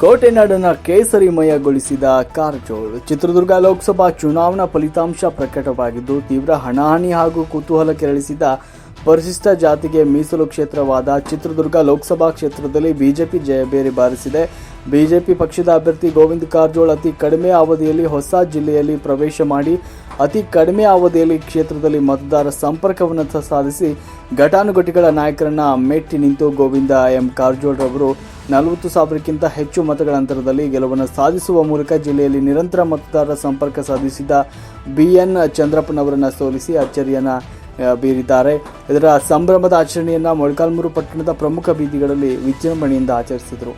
ಕೋಟೆನಾಡನ್ನ ಕೇಸರಿಮಯಗೊಳಿಸಿದ ಕಾರಜೋಳ. ಚಿತ್ರದುರ್ಗ ಲೋಕಸಭಾ ಚುನಾವಣಾ ಫಲಿತಾಂಶ ಪ್ರಕಟವಾಗಿದ್ದು, ತೀವ್ರ ಹಣಾಹಣಿ ಹಾಗೂ ಕುತೂಹಲ ಕೆರಳಿಸಿದ ಪರಿಶಿಷ್ಟ ಜಾತಿಗೆ ಮೀಸಲು ಕ್ಷೇತ್ರವಾದ ಚಿತ್ರದುರ್ಗ ಲೋಕಸಭಾ ಕ್ಷೇತ್ರದಲ್ಲಿ ಬಿಜೆಪಿ ಜಯಬೇರಿ ಬಾರಿಸಿದೆ. ಬಿಜೆಪಿ ಪಕ್ಷದ ಅಭ್ಯರ್ಥಿ ಗೋವಿಂದ ಕಾರಜೋಳ ಅತಿ ಕಡಿಮೆ ಅವಧಿಯಲ್ಲಿ ಹೊಸ ಜಿಲ್ಲೆಯಲ್ಲಿ ಪ್ರವೇಶ ಮಾಡಿ, ಅತಿ ಕಡಿಮೆ ಅವಧಿಯಲ್ಲಿ ಕ್ಷೇತ್ರದಲ್ಲಿ ಮತದಾರ ಸಂಪರ್ಕವನ್ನು ಸಾಧಿಸಿ ಘಟಾನುಘಟಿಗಳ ನಾಯಕರನ್ನ ಮೆಟ್ಟಿ ನಿಂತು ಗೋವಿಂದ ಎಂ. ಕಾರಜೋಳ್ ರವರು ನಲವತ್ತು ಸಾವಿರಕ್ಕಿಂತ ಹೆಚ್ಚು ಮತಗಳ ಅಂತರದಲ್ಲಿ ಗೆಲುವನ್ನು ಸಾಧಿಸುವ ಮೂಲಕ ಜಿಲ್ಲೆಯಲ್ಲಿ ನಿರಂತರ ಮತದಾರರ ಸಂಪರ್ಕ ಸಾಧಿಸಿದ ಬಿ ಎನ್ ಚಂದ್ರಪ್ಪನವರನ್ನ ಸೋಲಿಸಿ ಅಚ್ಚರಿಯನ್ನು ಬೀರಿದ್ದಾರೆ. ಇದರ ಸಂಭ್ರಮದ ಆಚರಣೆಯನ್ನು ಮೊಳಕಾಲ್ಮೂರು ಪಟ್ಟಣದ ಪ್ರಮುಖ ಬೀದಿಗಳಲ್ಲಿ ವಿಜೃಂಭಣೆಯಿಂದ ಆಚರಿಸಿದರು.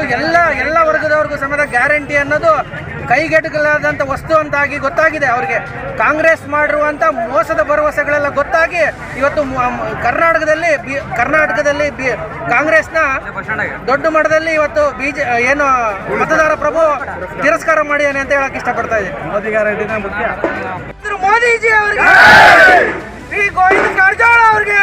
ಮತ್ತು ಎಲ್ಲ ಎಲ್ಲ ವರ್ಗದವ್ರಿಗೂ ಸಮೇತ ಗ್ಯಾರಂಟಿ ಅನ್ನೋದು ಕೈಗೆಟುಕಲಾದಂಥ ವಸ್ತು ಅಂತಾಗಿ ಗೊತ್ತಾಗಿದೆ ಅವ್ರಿಗೆ. ಕಾಂಗ್ರೆಸ್ ಮಾಡಿರುವಂಥ ಮೋಸದ ಭರವಸೆಗಳೆಲ್ಲ ಗೊತ್ತಾಗಿ ಇವತ್ತು ಕರ್ನಾಟಕದಲ್ಲಿ ಬಿ ಕರ್ನಾಟಕದಲ್ಲಿ ಬಿ ಕಾಂಗ್ರೆಸ್ನ ದೊಡ್ಡ ಮಟ್ಟದಲ್ಲಿ ಇವತ್ತು ಬಿ ಜೆ ಏನು ಮತದಾರ ಪ್ರಭು ತಿರಸ್ಕಾರ ಮಾಡಿದ್ದಾನೆ ಅಂತ ಹೇಳಕ್ ಇಷ್ಟಪಡ್ತಾ ಇದ್ದೀನಿ. ಮೋದಿಜಿ ಅವರಿಗೆ ಶ್ರೀ ಗೋವಿಂದ ಕಾರಜೋಳ ಅವರಿಗೆ.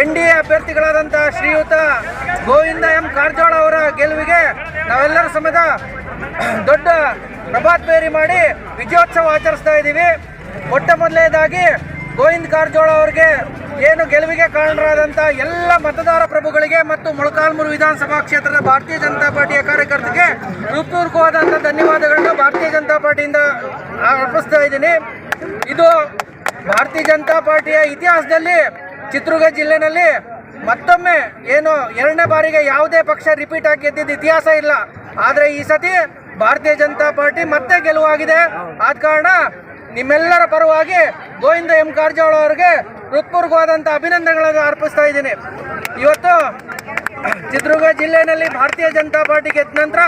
ಎನ್ ಡಿ ಎ ಅಭ್ಯರ್ಥಿಗಳಾದಂಥ ಶ್ರೀಯುತ ಗೋವಿಂದ ಎಂ. ಕಾರಜೋಳ ಅವರ ಗೆಲುವಿಗೆ ನಾವೆಲ್ಲರ ಸಮೇತ ದೊಡ್ಡ ಪ್ರಭಾತ್ ಬೇರಿ ಮಾಡಿ ವಿಜಯೋತ್ಸವ ಆಚರಿಸ್ತಾ ಇದ್ದೀವಿ. ಮೊಟ್ಟ ಮೊದಲನೇದಾಗಿ ಗೋವಿಂದ ಕಾರಜೋಳ ಅವರಿಗೆ ಏನು ಗೆಲುವಿಗೆ ಕಾರಣರಾದಂಥ ಎಲ್ಲ ಮತದಾರ ಪ್ರಭುಗಳಿಗೆ ಮತ್ತು ಮೊಳಕಾಲ್ಮೂರು ವಿಧಾನಸಭಾ ಕ್ಷೇತ್ರದ ಭಾರತೀಯ ಜನತಾ ಪಾರ್ಟಿಯ ಕಾರ್ಯಕರ್ತರಿಗೆ ಹೃತ್ಪೂರ್ವಕವಾದಂಥ ಧನ್ಯವಾದಗಳನ್ನು ಭಾರತೀಯ ಜನತಾ ಪಾರ್ಟಿಯಿಂದ ಅರ್ಪಿಸ್ತಾ ಇದ್ದೀನಿ. ಇದು ಭಾರತೀಯ ಜನತಾ ಪಾರ್ಟಿಯ ಇತಿಹಾಸದಲ್ಲಿ ಚಿತ್ರದುರ್ಗ ಜಿಲ್ಲೆನಲ್ಲಿ ಮತ್ತೊಮ್ಮೆ ಏನು ಎರಡನೇ ಬಾರಿಗೆ ಯಾವುದೇ ಪಕ್ಷ ರಿಪೀಟ್ ಆಗಿ ಗೆದ್ದಿದ್ದ ಇತಿಹಾಸ ಇಲ್ಲ. ಆದರೆ ಈ ಸತಿ ಭಾರತೀಯ ಜನತಾ ಪಾರ್ಟಿ ಮತ್ತೆ ಗೆಲುವಾಗಿದೆ. ಆದ ಕಾರಣ ನಿಮ್ಮೆಲ್ಲರ ಪರವಾಗಿ ಗೋವಿಂದ ಎಂ ಕಾರಜೋಳ ಅವರಿಗೆ ಹೃತ್ಪೂರ್ವಕವಾದಂಥ ಅಭಿನಂದನೆಗಳನ್ನು ಅರ್ಪಿಸ್ತಾ ಇದ್ದೀನಿ. ಇವತ್ತು ಚಿತ್ರದುರ್ಗ ಜಿಲ್ಲೆಯಲ್ಲಿ ಭಾರತೀಯ ಜನತಾ ಪಾರ್ಟಿ ಗೆದ್ದ ನಂತರ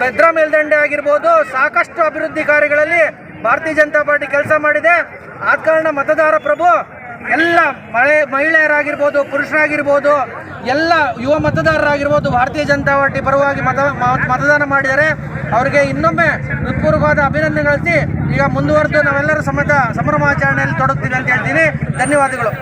ಭದ್ರಾ ಮೇಲ್ದಂಡೆ ಆಗಿರ್ಬೋದು, ಸಾಕಷ್ಟು ಅಭಿವೃದ್ಧಿ ಕಾರ್ಯಗಳಲ್ಲಿ ಭಾರತೀಯ ಜನತಾ ಪಾರ್ಟಿ ಕೆಲಸ ಮಾಡಿದೆ. ಆದ ಕಾರಣ ಮತದಾರ ಪ್ರಭು ಎಲ್ಲ ಮಳೆ, ಮಹಿಳೆಯರಾಗಿರ್ಬೋದು, ಪುರುಷರಾಗಿರ್ಬೋದು, ಎಲ್ಲ ಯುವ ಮತದಾರರಾಗಿರ್ಬೋದು, ಭಾರತೀಯ ಜನತಾ ಪಾರ್ಟಿ ಪರವಾಗಿ ಮತ ಮತದಾನ ಮಾಡಿದರೆ ಅವರಿಗೆ ಇನ್ನೊಮ್ಮೆ ಹೃತ್ಪೂರ್ವಕವಾದ ಅಭಿನಂದನೆ ಗಳಿಸಿ ಈಗ ಮುಂದುವರೆದು ನಾವೆಲ್ಲರೂ ಸಮೇತ ಸಂಭ್ರಮಾಚರಣೆಯಲ್ಲಿ ತೊಡಗ್ತೀವಿ ಅಂತ ಹೇಳ್ತೀನಿ. ಧನ್ಯವಾದಗಳು.